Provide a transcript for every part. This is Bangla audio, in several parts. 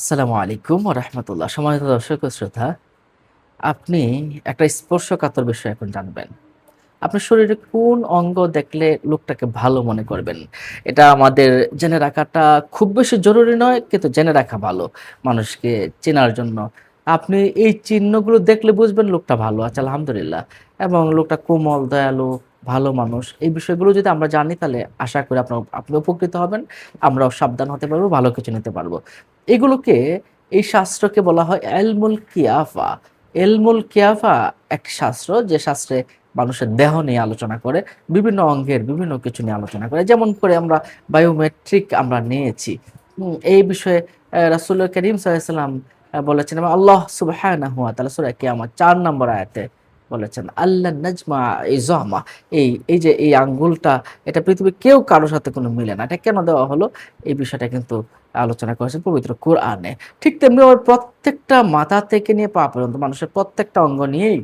আসসালামু আলাইকুম রহমতুল্লাহ। সম্মানিত দর্শক শ্রোতা, আপনি একটা স্পর্শকাতর বিষয় এখন জানবেন। আপনার শরীরে কোন অঙ্গ দেখলে লোকটাকে ভালো মনে করবেন? এটা আমাদের জেনে রাখাটা খুব বেশি জরুরি নয়, কিন্তু জেনে রাখা ভালো মানুষকে চেনার জন্য। আপনি এই চিহ্নগুলো দেখলে বুঝবেন লোকটা ভালো আছে, আলহামদুলিল্লাহ। এবং লোকটা কোমল, দয়ালু ভালো মানুষ। এই বিষয়গুলো যদি আমরা জানি, তাহলে আশা করি আপনার, আপনি উপকৃত হবেন। আমরাও সাবধান হতে পারব, ভালো কিছু নিতে পারব। এগুলোকে, এই শাস্ত্রকে বলা হয় এলমুল কিয়াফা। এলমুল কিয়াফা একটি শাস্ত্র, যে শাস্ত্রে মানুষের দেহ নিয়ে আলোচনা করে, বিভিন্ন অঙ্গের বিভিন্ন কিছু নিয়ে আলোচনা করে। যেমন করে আমরা বায়োমেট্রিক আমরা নিয়েছি। এই বিষয়ে রাসুল করিম সাল্লাম বলেছেন, আল্লাহ সুবাহ কিয়ামত চার নম্বর আয়াতে বলেছেন আল্লাহ নাজমা এই জহমা। এই এই যে এই আঙ্গুলটা, এটা পৃথিবীর কেউ কারোর সাথে কোনো মিলে না। এটা কেন দেওয়া হলো? এই বিষয়টা কিন্তু আলোচনা করেছেন পবিত্র কোরআনে। ঠিক তেমনি ওর প্রত্যেকটা মাথা থেকে নিয়ে পা পর্যন্ত মানুষের প্রত্যেকটা অঙ্গ নিয়েই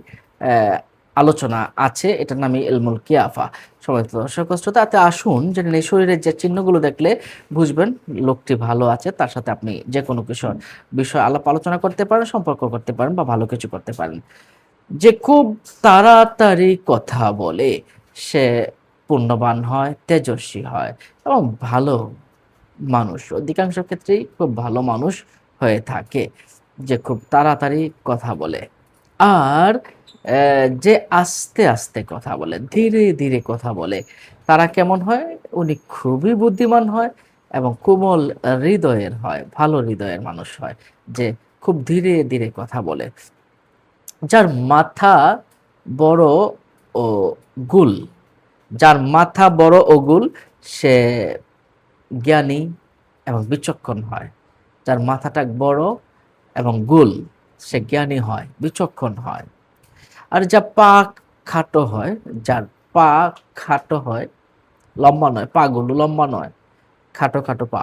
আলোচনা আছে। এটার নামই এলমুল কিয়াফা। সবাই দর্শক শ্রোতা তাতে আসুন যে এই শরীরের যে চিহ্নগুলো দেখলে বুঝবেন লোকটি ভালো আছে, তার সাথে আপনি যে কোনো কিছু বিষয় আলাপ আলোচনা করতে পারেন, সম্পর্ক করতে পারেন বা ভালো কিছু করতে পারেন। যে খুব তাড়াতাড়ি কথা বলে সে পুণ্যবান হয়, তেজস্বী হয় এবং ভালো মানুষ। অধিকাংশ ক্ষেত্রেই খুব ভালো মানুষ হয়ে থাকে যে খুব তাড়াতাড়ি কথা বলে। আর যে আস্তে আস্তে কথা বলে, ধীরে ধীরে কথা বলে, তারা কেমন হয়? উনি খুবই বুদ্ধিমান হয় এবং কোমল হৃদয়ের হয়, ভালো হৃদয়ের মানুষ হয় যে খুব ধীরে ধীরে কথা বলে। যার মাথা বড় ও গুল। যার মাথা বড় ও গুল, সে জ্ঞানী এবং বিচক্ষণ হয়। যার মাথাটা বড় এবং গুল, সে জ্ঞানী হয়, বিচক্ষণ হয়। আর যা পা খাটো হয়, যার পা খাটো হয়, লম্বা নয়, পা পাগুলো লম্বা নয়, খাটো খাটো পা,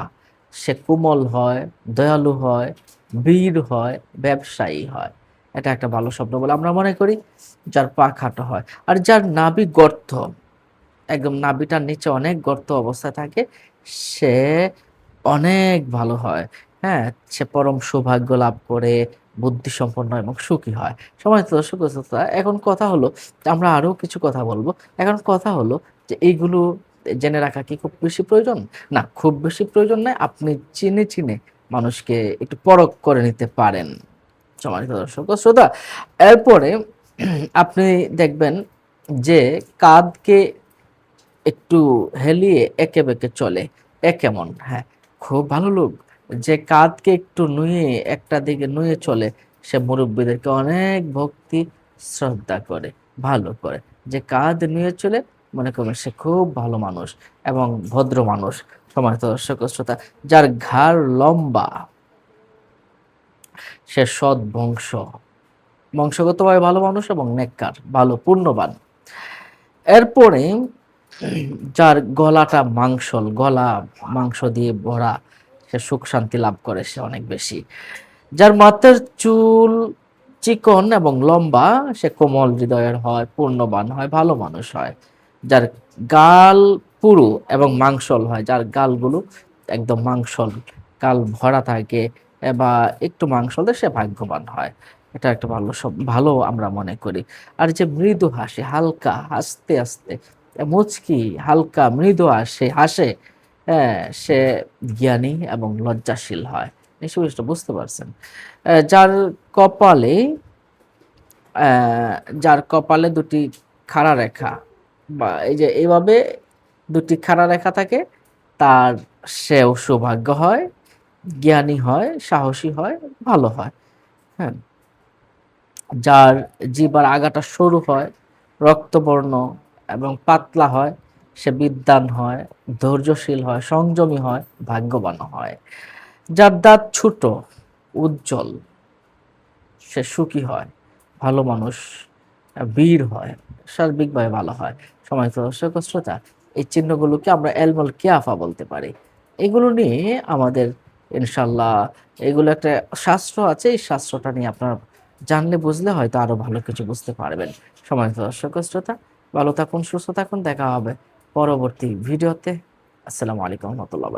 সে কোমল হয়, দয়ালু হয়, বীর হয়, ব্যবসায়ী হয়। এটা একটা ভালো শব্দ বলে আমরা মনে করি, যার পা খাটো হয়। আর যার নাভি গর্ত, একদম নাভিটার নিচে অনেক গর্ত অবস্থায় থাকে, সে অনেক ভালো হয়। হ্যাঁ সে পরম সৌভাগ্য লাভ করে বুদ্ধি সম্পন্ন এবং সুখী হয়। সময় দর্শক এখন কথা হলো, আমরা আরও কিছু কথা বলব। এখন কথা হলো যে এইগুলো জেনে রাখা কি খুব বেশি প্রয়োজন? না, খুব বেশি প্রয়োজন নয়, আপনি চিনে চিনে মানুষকে একটু পরখ করে নিতে পারেন। সম্মানিত দর্শক শ্রোতা। এরপরে আপনি দেখবেন যে কাঁধকে একটু হেলিয়ে একে বেঁকে চলে। এ কেমন? হ্যাঁ খুব ভালো লোক। যে কাঁধকে একটু নুয়ে, একটা দিকে নুয়ে চলে, সে মুরব্বীদেরকে অনেক ভক্তি, শ্রদ্ধা করে, ভালো করে। যে কাঁধ নুয়ে চলে, মনে করবেন সে খুব ভালো মানুষ এবং ভদ্র মানুষ। সমানিত দর্শক শ্রোতা, যার ঘাড় লম্বা সে সৎ বংশ। বংশগতভাবে ভালো মানুষ এবং নেককার, ভালো পূর্ণবান। এরপরে যার গলাটা মাংসল, গলা মাংস দিয়ে ভরা, সে সুখ শান্তি লাভ করে সে অনেক বেশি। যার মাথার চুল চিকন এবং লম্বা, সে কোমল হৃদয়ের হয়, পূর্ণবান হয়, ভালো মানুষ হয়। যার গাল পুরু এবং মাংসল হয়, যার গালগুলো একদম মাংসল, গাল ভরা থাকে বা একটু মাংসল সে ভাগ্যবান হয়। এটা একটা ভালো সব, ভালো আমরা মনে করি। আর যে মৃদু হাসে, হালকা, হাসতে আস্তে মুচকি, হালকা, মৃদু হাসে হাসে হ্যাঁ সে জ্ঞানী এবং লজ্জাশীল হয়। নিশ্চয়ই এটা বুঝতে পারছেন। যার কপালে যার কপালে দুটি খাড়া রেখা বা এই যে এইভাবে দুটি খাড়া রেখা থাকে, তার সেও সৌভাগ্য হয়। জ্ঞানী হয়, সাহসী হয়, ভালো হয় হ্যাঁ। যার জিবার আগাটা সরু হয়, রক্তবর্ণ এবং পাতলা হয়, সে বিদ্বান হয়, ধৈর্যশীল হয়, সংযমী হয়, ভাগ্যবান হয়। যার দাঁত ছোট, উজ্জ্বল, সে সুখী হয়, ভালো মানুষ, বীর হয়, সার্বিকভাবে ভালো হয়। সময় দর্শক শ্রোতা, এই চিহ্নগুলোকে আমরা এলমল কিয়াফা বলতে পারি। এগুলো নিয়ে আমাদের ইনশাল্লাহ। এগুলো একটা শাস্ত্র আছে, এই শাস্ত্রটা নিয়ে আপনারা জানলে বুঝলে হয়তো আরও ভালো কিছু বুঝতে পারবেন। সময় দর্শক, শ্রোতা, ভালো থাকুন, সুস্থ থাকুন, দেখা হবে পরবর্তী ভিডিওতে। আসসালামু আলাইকুম রহমতুল্লাহ